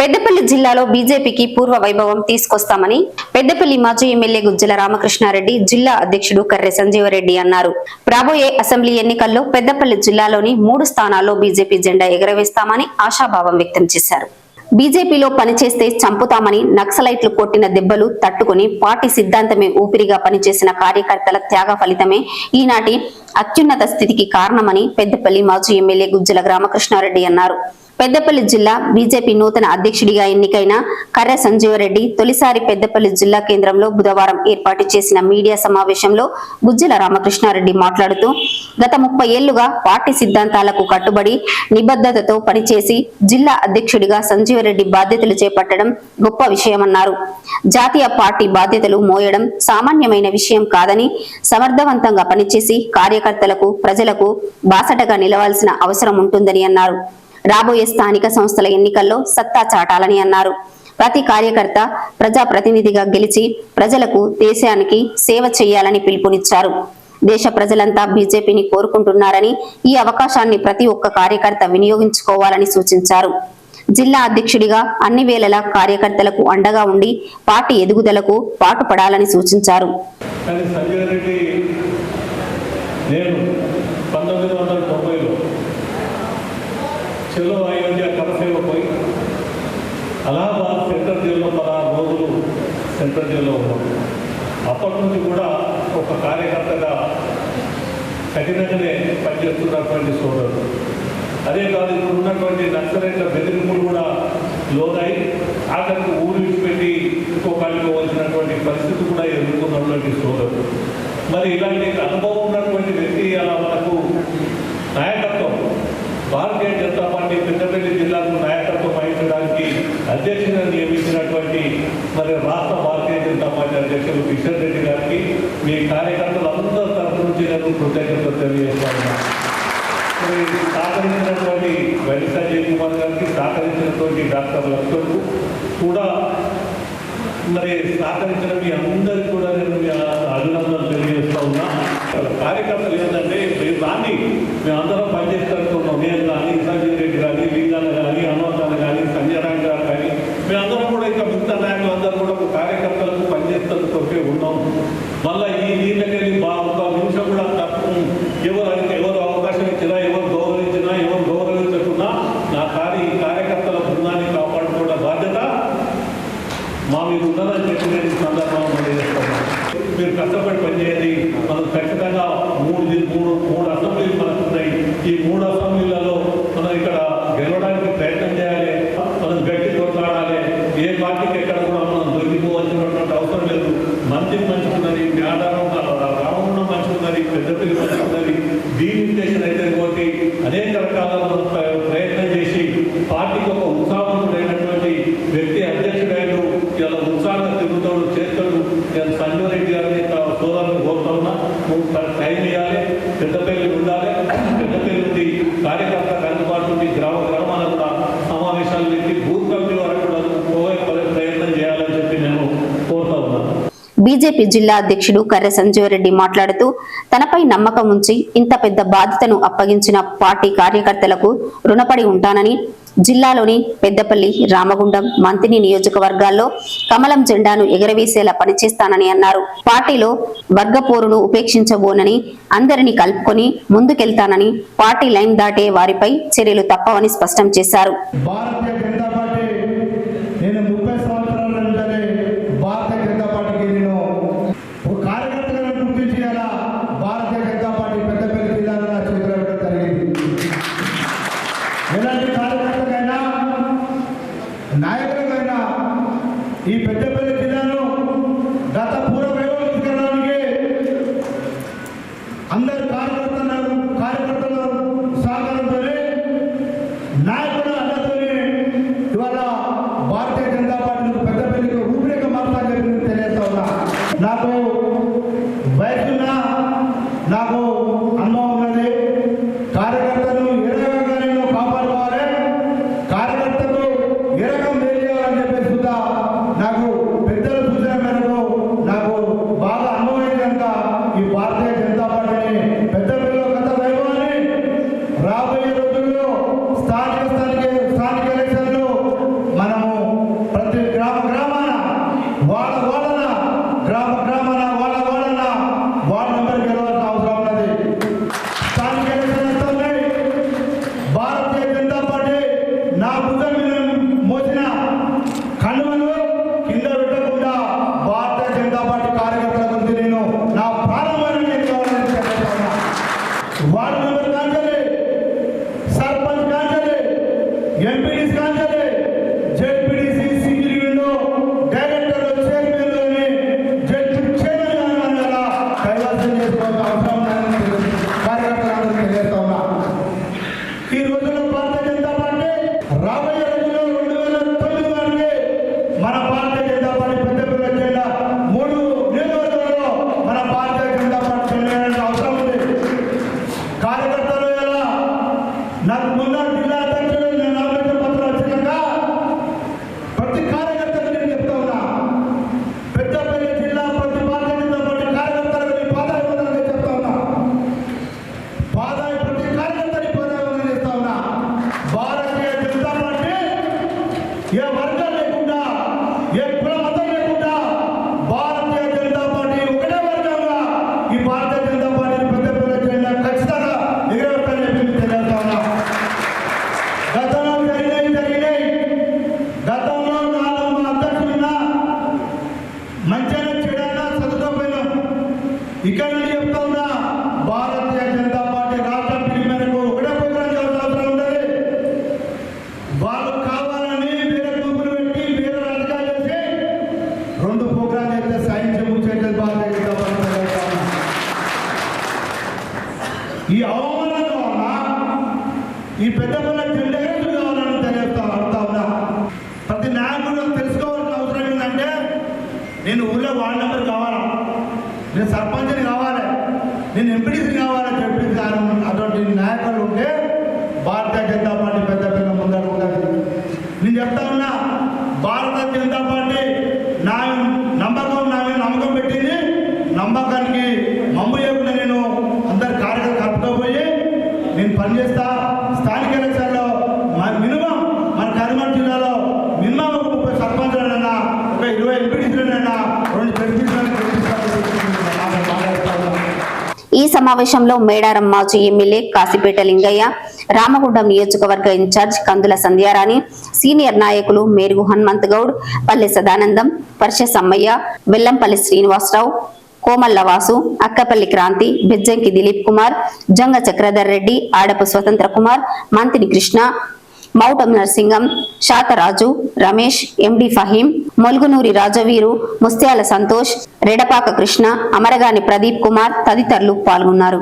పెద్దపల్లి జిల్లాలో బీజేపీకి పూర్వ వైభవం తీసుకొస్తామని పెద్దపల్లి మాజీ ఎమ్మెల్యే గుజ్జల రామకృష్ణారెడ్డి జిల్లా అధ్యక్షుడు కర్రె సంజీవరెడ్డి అన్నారు. రాబోయే అసెంబ్లీ ఎన్నికల్లో పెద్దపల్లి జిల్లాలోని మూడు స్థానాల్లో బీజేపీ జెండా ఎగరవేస్తామని ఆశాభావం వ్యక్తం చేశారు. బీజేపీలో పనిచేస్తే చంపుతామని నక్సలైట్లు కొట్టిన దెబ్బలు తట్టుకుని పార్టీ సిద్ధాంతమే ఊపిరిగా పనిచేసిన కార్యకర్తల త్యాగ ఫలితమే ఈనాటి అత్యున్నత స్థితికి కారణమని పెద్దపల్లి మాజీ ఎమ్మెల్యే గుజ్జల రామకృష్ణారెడ్డి అన్నారు. పెద్దపల్లి జిల్లా బీజేపీ నూతన అధ్యక్షుడిగా ఎన్నికైన కర్ర సంజీవరెడ్డి తొలిసారి పెద్దపల్లి జిల్లా కేంద్రంలో బుధవారం ఏర్పాటు చేసిన మీడియా సమావేశంలో గుజ్జల రామకృష్ణారెడ్డి మాట్లాడుతూ గత ముప్పై ఏళ్ళుగా పార్టీ సిద్ధాంతాలకు కట్టుబడి నిబద్ధతతో పనిచేసి జిల్లా అధ్యక్షుడిగా సంజీవరెడ్డి బాధ్యతలు చేపట్టడం గొప్ప విషయమన్నారు. జాతీయ పార్టీ బాధ్యతలు మోయడం సామాన్యమైన విషయం కాదని సమర్థవంతంగా పనిచేసి కార్యకర్తలకు ప్రజలకు బాసటగా నిలవాల్సిన అవసరం ఉంటుందని అన్నారు. రాబోయే స్థానిక సంస్థల ఎన్నికల్లో సత్తా చాటాలని అన్నారు. ప్రతి కార్యకర్త ప్రజా ప్రతినిధిగా గెలిచి ప్రజలకు దేశానికి సేవ చేయాలని పిలుపునిచ్చారు. దేశ ప్రజలంతా బీజేపీని కోరుకుంటున్నారని ఈ అవకాశాన్ని ప్రతి ఒక్క కార్యకర్త వినియోగించుకోవాలని సూచించారు. జిల్లా అధ్యక్షుడిగా అన్ని వేళలా కార్యకర్తలకు అండగా ఉండి పార్టీ ఎదుగుదలకు పాటుపడాలని సూచించారు. సెంట్రల్ జైల్లో ఉన్నాం. అప్పటి నుంచి కూడా ఒక కార్యకర్తగా కఠినంగానే పనిచేస్తున్నటువంటి సోదరుడు. అదే కాదు ఇప్పుడు ఉన్నటువంటి నక్సలైట్ల బెదిరింపులు కూడా లోనై ఆఖరికి ఊరు విడిచిపెట్టి ఇంకో కాడికి పోవాల్సినటువంటి పరిస్థితి కూడా ఎదుర్కొన్నటువంటి సోదరుడు మరి ఇలాంటి అనుభవం ఉన్నటువంటి వ్యక్తి అలా మనకు నాయకత్వం భారతీయ జనతా పార్టీ పెద్దపల్లి జిల్లాకు నాయకత్వం వహించడానికి అధ్యక్షులను నియమించినటువంటి మరి రాష్ట్ర భారతీయ జనతా పార్టీ అధ్యక్షులు కిషన్ రెడ్డి గారికి మీ కార్యకర్తలందరి తరఫు నుంచి నేను కృతజ్ఞతలు తెలియజేస్తాను మరి సహకరించినటువంటి వైవి సంజయ్ కుమార్ గారికి సహకరించినటువంటి డాక్టర్ లక్ష్మణ్ కూడా మరి సహకరించిన మీ అందరికీ కూడా నేను మీ అభినందనలు తెలియజేస్తా ఉన్నా. కార్యకర్తలు ఏంటంటే మీరు దాన్ని మేమందరం పనిచేస్తానుకున్నాం నేను కానీ సంజయ్ రెడ్డి కానీ లింగాల కానీ హనుమంతాలు కానీ సంజయ్ రాయ్ గారు కానీ మేమందరం కూడా ఇంకా మిగతా నాయకులు అందరూ కూడా ఒక కార్యకర్తలకు పనిచేస్తున్నతోటే ఉన్నాం. మళ్ళీ ఈ నీళ్ళకెళ్ళి సందర్భంగా తెలియజేస్తున్నాను మీరు కష్టపడి పనిచేయాలి మనం ఖచ్చితంగా ఇవ్వాలి పెద్దపల్లి ఉండాలి పెద్దపల్లి ఉంది కార్యకర్తలకు అందుబాటు ఉంది గ్రామ గ్రామాల కూడా సమావేశాలు పెట్టి బూత్ కమిటీ వరకు కూడా పోయే ప్రయత్నం చేయాలని చెప్పి నేను కోరుతా ఉన్నాను బీజేపీ జిల్లా అధ్యక్షుడు కర్రె సంజీవరెడ్డి మాట్లాడుతూ తనపై నమ్మకం ఉంచి ఇంత పెద్ద బాధ్యతను అప్పగించిన పార్టీ కార్యకర్తలకు రుణపడి ఉంటానని జిల్లాలోని పెద్దపల్లి రామగుండం మంతిని నియోజకవర్గాల్లో కమలం జెండాను ఎగరవేసేలా పనిచేస్తానని అన్నారు. పార్టీలో వర్గపోరును ఉపేక్షించబోనని అందరినీ కలుపుకొని ముందుకెళ్తానని పార్టీ లైన్ దాటే వారిపై చర్యలు తప్పవని స్పష్టం చేశారు భారతీయ జనతా పార్టీ నేను ముప్పై సంవత్సరాల నుంచే భారతీయ జనతా పార్టీకి నేను ఒక కార్యకర్తగా గుర్తించి అలా భారతీయ జనతా పార్టీ పెద్దపల్లి జిల్లాలో నా చేతిలో పెట్టడం జరిగింది ఎలాంటి కార్యకర్తకైనా నాయకులకైనా ఈ పెద్దపల్లి జిల్లాలో గత పూర్వ వైభవం తీసుకెళ్ళడానికి అందరు కార్యకర్తలు కార్యకర్తలు సహకారంతోనే నాయకుల అన్నతోనే ఇవాళ భారతీయ జనతా పార్టీకి పెద్దపల్లికి రూపురేఖ మార్చాలని చెప్పి నేను తెలియజేస్తా ఉన్నా నాకు వయసున్నా నాకు అనుభవం ఉన్నది కార్యకర్తలు ఏ రకంగా నేను కాపాడుకోవాలి కార్యకర్తకు ఏ రకం మేలు చేయాలని చెప్పేసి కూడా నాకు ఏ వర్గం లేకుండా ఏ కుల మతం లేకుండా భారతీయ జనతా పార్టీ ఒకటే వర్గంగా ఈ భారతీయ జనతా పార్టీ పెద్ద పెద్ద జెండా ఖచ్చితంగా ఎగరవేస్తానని చెప్పి మీకు తెలియజేస్తా ఉన్నా గతంలో జరిగినాయి జరిగినాయి గతంలో నాలుగు మా అధ్యక్షులున్నా మంచిగా చెడైనా చదువుకోపోయినాం ఇక్కడ నుండి చెప్తా ఉన్నా భారత ఈ అవమానం కావాలా? ఈ పెద్ద పిల్ల చెల్లెలు కావాలని తెలియస్తా అడుగుతా ఉన్నా. ప్రతి నాయకుడు తెలుసుకోవాల్సిన అవసరం ఏంటంటే నేను ఊళ్ళో వార్డు నెంబర్ కావాలా? నేను సర్పంచ్ని కావాలి? నేను ఎంపీడీసీ కావాలా? చెప్పి అటువంటి నాయకులు ఉంటే భారతీయ జనతా పార్టీ పెద్ద పెద్ద ముందర ఉండదు నేను చెప్తా ఉన్నా భారతీయ జనతా పార్టీ నా నమ్మకం నా మీద నమ్మకం పెట్టింది నమ్మకానికి మమ్ము చేయకుండా నేను అందరి కార్యకర్త కలుపుకోపోయి నేను పనిచేస్తా స్థానిక ఎలక్షన్లో మన మినిమం మన కరీంనగర్ జిల్లాలో మినిమం ఒక ముప్పై సర్పంచులైనా ఒక ఇరవై ఎంపీటీసీలైనా రెండు జడ్పీసీలను మాట్లాడుతా ఉన్నాను ఈ సమావేశంలో మేడారం మాజీ ఎమ్మెల్యే కాసిపేట లింగయ్య రామగుండం నియోజకవర్గ ఇన్ఛార్జ్ కందుల సంధ్యారాణి సీనియర్ నాయకులు మేరుగు హనుమంత్ గౌడ్ పల్లె సదానందం పర్ష సమ్మయ్య వెల్లంపల్లి శ్రీనివాసరావు కోమల్ల వాసు అక్కపల్లి క్రాంతి బెజ్జంకి దిలీప్ కుమార్ జంగ చక్రధర్ రెడ్డి ఆడపు స్వతంత్ర కుమార్ మంతిని కృష్ణ మౌటం నర్సింగం శాతరాజు రమేష్ ఎండి ఫహీం మొలుగునూరి రాజవీరు ముస్త్యాల సంతోష్ రెడపాక కృష్ణ అమరగాని ప్రదీప్ కుమార్ తదితరులు పాల్గొన్నారు.